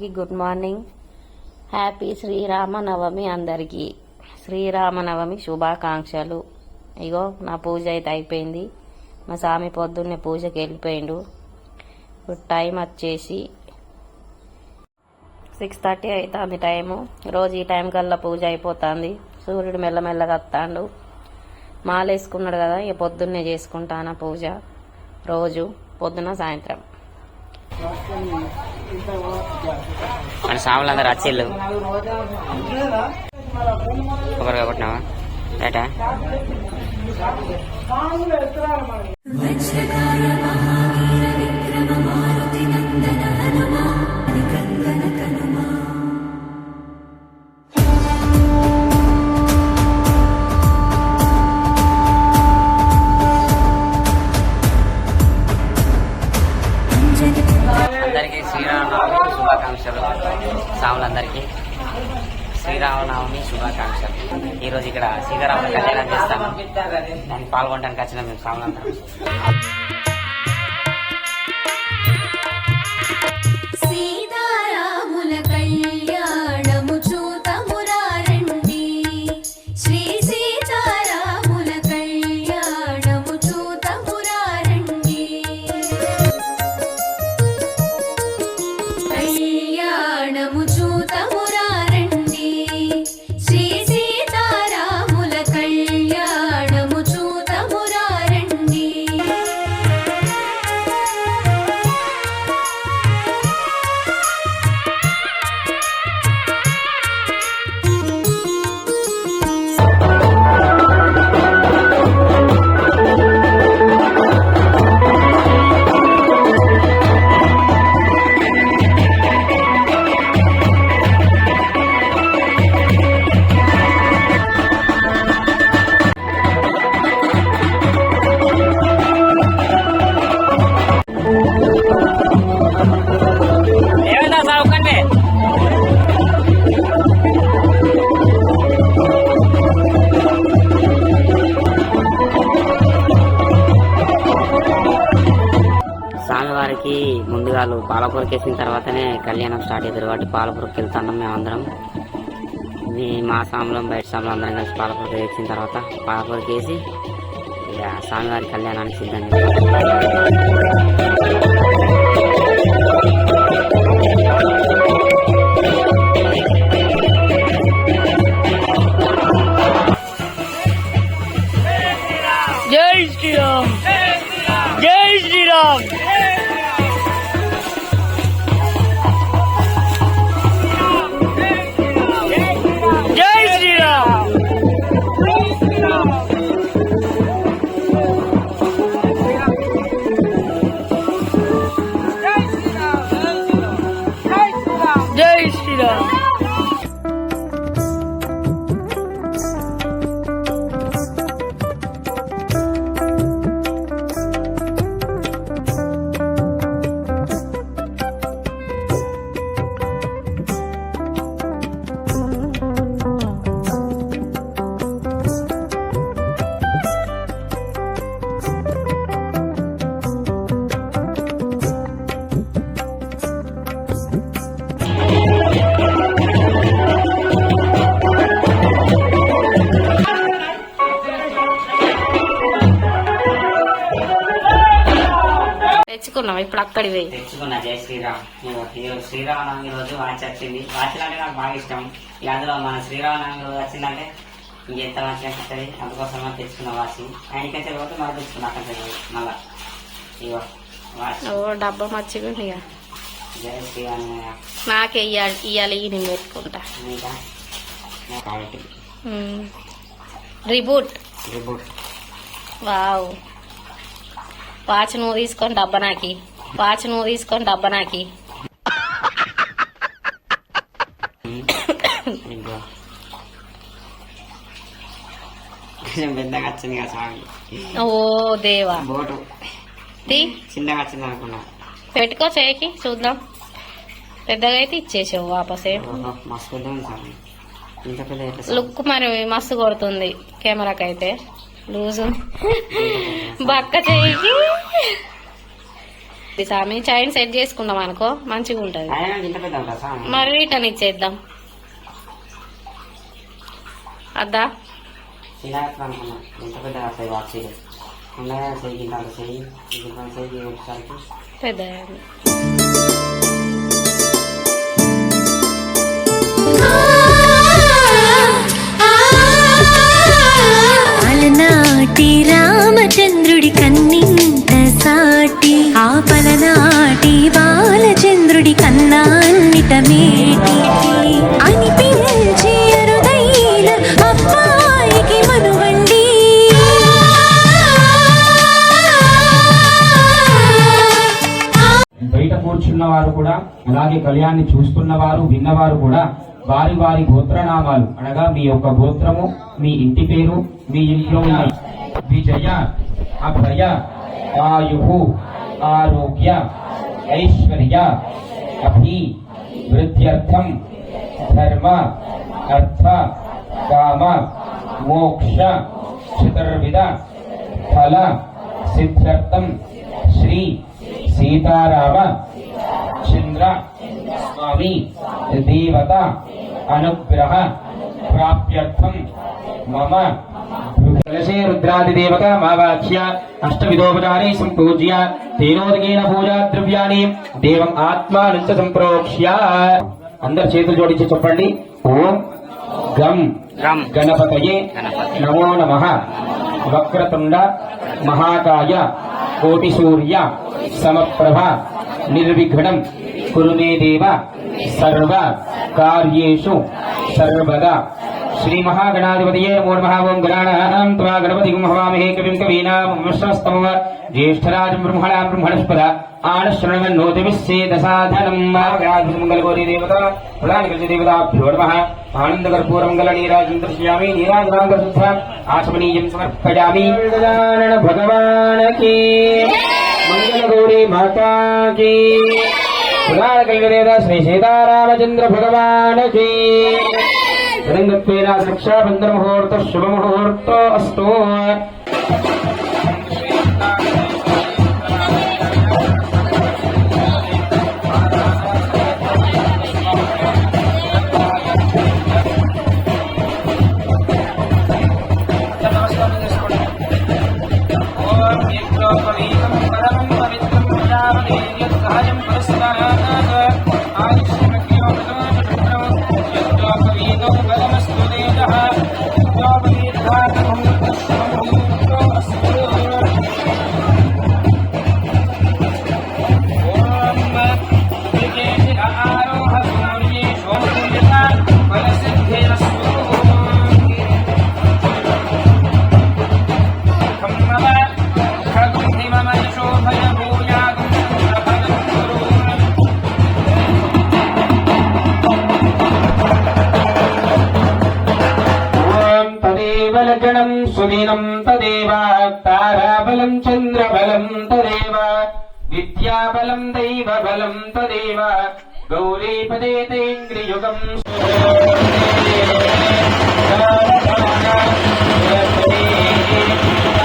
అందరికీ good morning. Happy Sri Rama Navami అందరికీ. శ్రీరామనవమి శుభాకాంక్షలు. ఇగో నా పూజ అయితే అయిపోయింది. మా స్వామి పొద్దున్నే పూజకి వెళ్ళిపోయిండు. ఇప్పుడు టైం వచ్చేసి సిక్స్ థర్టీ అవుతుంది టైము. రోజు ఈ టైం కల్లా పూజ అయిపోతుంది. సూర్యుడు మెల్లమెల్లగా వస్తాడు. మాలేసుకున్నాడు కదా ఇక పొద్దున్నే చేసుకుంటాను పూజ. రోజు పొద్దున సాయంత్రం. మన సాములు అందరు అచ్చిళ్ళు ఒకరుగా కొట్టినావా రేటా? అందరికీ పాల్గొనడానికి వచ్చిన మేము సాములందరం కళ్యాణం స్టార్ట్ అవుతుంది కాబట్టి పాలపూరకి వెళ్తున్నాం మేమందరం ఇది మా సాంబలం బయట సాంబలం అందరం కలిసి పాలపూరకి వేసిన తర్వాత పాలపూరకి వేసి ఇక స్వామివారి కళ్యాణానికి సిద్ధం ఇప్పుడు అక్కడికి పోయి తెచ్చుకున్నా జై శ్రీరామ్. ఈరోజు శ్రీరామనవమి రోజు వాచ్ వచ్చింది వాచ్లు అంటే నాకు బాగా ఇష్టం. ఇక అందులో మన శ్రీరామనవమి రోజు వచ్చిందంటే ఇంకెంత మంచిగా అనిపిస్తుంది? అందుకోసం మనం తెచ్చుకున్న వాచ్. ఆయనకైతే పోతే మరి తెచ్చుకున్నా అక్కడ మళ్ళా. ఇగో వాచ్. ఓ డబ్బా మర్చిపోయింది ఇక జై శ్రీరామ్ నాకే ఇయ్యాలి ఇయ్యాలి ఈ నేను పెట్టుకుంటా. రిబూట్. రిబూట్. వావ్. వాచ్ నువ్వు తీసుకొని డబ్బా నాకి. వాచ్ నువ్వు తీసుకొని డబ్బా నాకి. ఇగో కొంచెం పెద్దగా వచ్చింది కదా స్వామి ఓ దేవా. బోటు. చిన్నగా వచ్చింది అనుకున్నా. పెట్టుకో చేయికి చూద్దాం. పెద్దగా అయితే ఇచ్చేసావు వాపసే? లుక్ మరి మస్తు కొడుతుంది కెమెరాకైతే. లూజు. బక్క చేయికి. స్వామి చైన్ సెట్ చేసుకుందాం అనుకో మంచిగా ఉంటది. సామి? మరి వీటని ఇచ్చేద్దాం. అద్దా? పెద్ద వస్తాయి వాక్సీలు ఉండగా బాలచంద్రుడి కన్నాన్నిట మేటి అనిపించి అరుదైన అబ్బాయికి మనువండి. బయట కూర్చున్న వారు కూడా అలాగే కళ్యాణ్ని చూస్తున్న వారు విన్నవారు కూడా వారి వారి గోత్రనామాలు. అనగా మీ యొక్క గోత్రము మీ ఇంటి పేరు మీ ఇంట్లో ఉన్న విజయ అభయ ఆయు ఆరోగ్య ఐశ్వర్య అభి వృద్ధ్యర్థం ధర్మ అర్థ కామ మోక్ష చతుర్విధ ఫల సిద్ధ్యర్థం శ్రీ సీతారామ చంద్ర స్వామి దేవత అనుగ్రహ ప్రాప్యర్థం మమ కలశే రుద్రాదిదేవత మావాచ్య అష్టవిధోపచారే సంపూజ్య తేనోదకేన పూజా ద్రవ్యాన్ని దేవం ఆత్మానుంచ సంప్రోక్ష్య అందరు చేతులు జోడించి చెప్పండి. ఓం గం గణపతయే నమో నమ. వక్రతుండ మహాకాయ కోటి సూర్య సమప్రభ నిర్విఘ్నం కురు మే దేవ సర్వ కార్యేషు సర్వదా శ్రీ మహాగణాధిపతయే నమో నమః ఓం గణానాం త్వా గణపతిం హవామహే కవిం కవీనాం విశ్వస్తమ జ్యేష్ఠరాజం బ్రహ్మణా బ్రహ్మణస్పద ఆనశ్రవణోతివిశ్చేదసాధనం మంగళగౌరీ దేవత ప్రధానకృతి దేవతాభ్యో నమః ఆనందకర్పూరమంగళ నీరాజం దర్శయామి నీరాజనాంగశుద్ధ ఆచమనీయం సమర్పయామి భగవాన్ కీ మంగళగౌరీ మాతా కీ శ్రీ సీతారామచంద్ర భగవాన్ కీ రంగత్వేన రక్షాబంధన ముహూర్త శుభ విద్యాబలం దైవబలం తదేవ గౌరీపదే తైంద్రియుగం సీతారాముల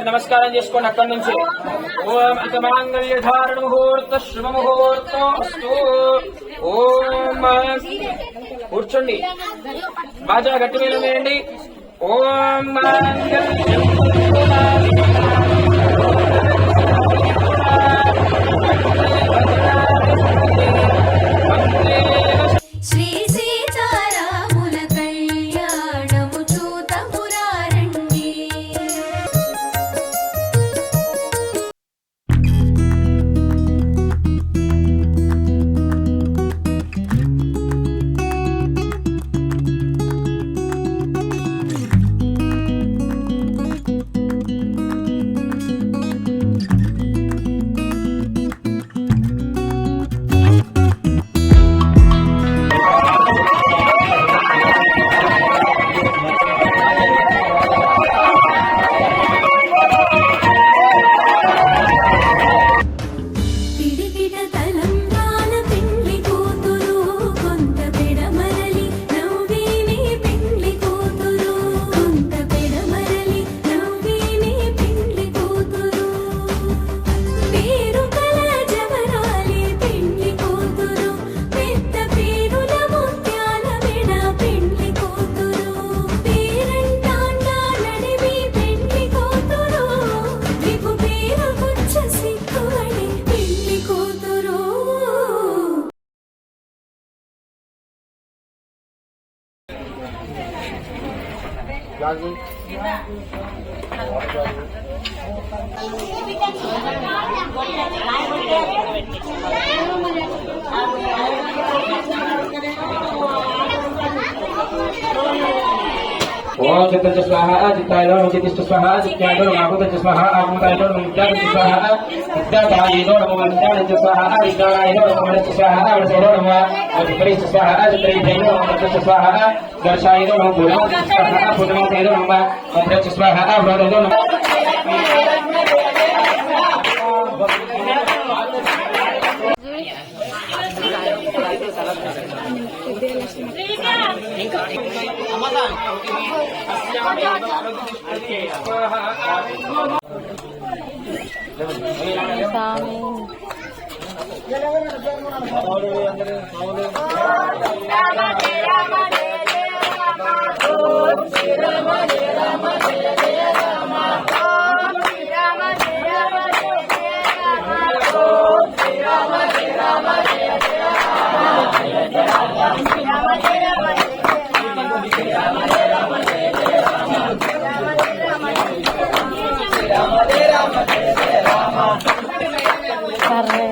అందరు నమస్కారం చేసుకోండి అక్కడి నుంచి. ఓం ఇక మాంగళ్య ధారణ ముహూర్త శుభ ముహూర్తం అస్తు. ఓం కూర్చోండి. బాజా గట్టి మీద వేయండి. ఓం మాంగళ్యం రాజు రాజు ఓం చిత్త స్వాహ చిత్తాయలో చిత్తిష్ట స్వాహ చిత్యాయలో నాకుత స్వాహ ఆకుతాయలో నిత్యాయ స్వాహ విద్యాదాయలో నమో విద్యాయ స్వాహ విద్యాదాయలో నమో స్వాహ అవసరో నమో చిత్రైష్ట స్వాహ చిత్రైజైలో నమో స్వాహ దర్శాయలో నమో పూర్ణ స్వాహ పూర్ణమతైలో నమో భద్రచ స్వాహ భద్రలో నమో Rama Rama Rama సరే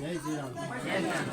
Yeah,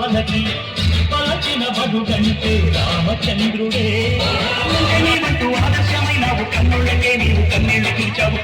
పలకి పలకిన బడుగంటే రామచంద్రుడే. నీవంటూ ఆదర్శమైనావు కన్నుళ్ళకే నీవు కన్నీళ్ళు తీర్చావు